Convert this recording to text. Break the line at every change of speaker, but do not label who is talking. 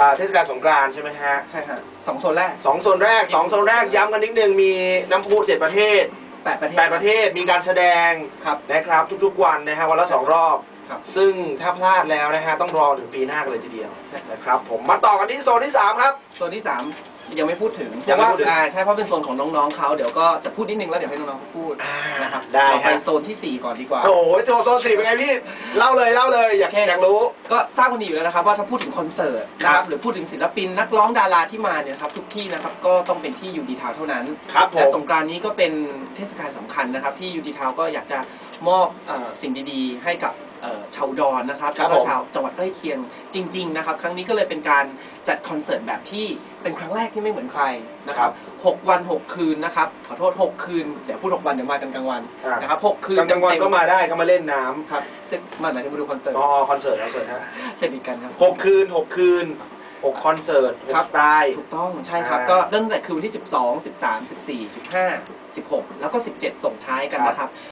อ่าเทศกาลสงกรานต์ใช่ไหมฮะ
ใช่ฮะสองโซนแรก
สองโซนแรกสองโซนแรกย้ำกันนิดนึงมีน้ำพุเจ็ดประเทศ
แปดประเทศ
แปดประเทศมีการแสดง
ครับ
นะครับทุกๆวันนะฮะวันละสองรอบ
ครับ
ซึ่งถ้าพลาดแล้วนะฮะต้องรอถึงปีหน้ากันเลยทีเดียว
ใช่
นะครับผมมาต่อกันที่โซนที่3ครับ
โซนที่สาม ยังไม่พูดถึงเพ
ยัง
ราะ
ไม่
ว่า
พูดถึง
อ่าใช่เพราะเป็นโซนของน้องๆเขาเดี๋ยวก็จะพูดนิดนึงแล้วเดี๋ยวให้น้องๆเขาพูด
อ่า
นะครับ
ได้
เราไป
ฮะ
โซนที่สี่ก่อนดีกว่า
โอ้โหโซนสี่เป็นไงพี่ เล่าเลยเล่าเลยอยาก
โอเค
อยากรู้
ก็ทราบกันดีอยู่แล้วนะครับว่าถ้าพูดถึงคอนเสิร์ตนะค
ครั
รับบ หรือพูดถึงศิลปินนักร้องดาราที่มาเนี่ยนะครับทุกที่นะครับก็ต้องเป็นที่ยูดีทาวเท่านั้น
ครับผ
และ
ม
สงกรานต์นี้ก็เป็นเทศกาลสำคัญนะครับ ที่ยูดีทาวก็อยากจะมอบเออสิ่งดีๆ ให้กับเอ่อชาวอุดอนนะครับ
ครับ
แล้วก็
ผม
ชาวจังหวัดใกล้เคียงจริง ๆ นะครับ ครั้งนี้ก็เลยเป็นการจัดคอนเสิร์ตแบบที่เป็นครั้งแรกที่ไม่เหมือนใครนะครับหกวันหกคืนนะครับ ขอโทษหกคืนเดี๋ยวพูดหกวันเดี๋ยวมากันกลางวัน
อ่า
นะครับหกคืน
กลางวัน
เต็ๆ
ก็มาได้ก็มาเล่นน้ำ
ครับเสร็จมาหมายถึงมาดูคอนเสิร์ต
อ๋อคอนเสิร์ตคอนเสิร์ตฮะ
เสร็จอีกกันครับ
หกคืนหกคืนหกคอนเสิร์ตหก
ครับ
สไตล์
ถูกต้องใช่ครับ
อ่า
ก็เริ่มตั้งแต่คืนวันที่ 12 13 14 15 16 แล้วก็ 17 ส่งท้ายกัน
ครับ
นะครับ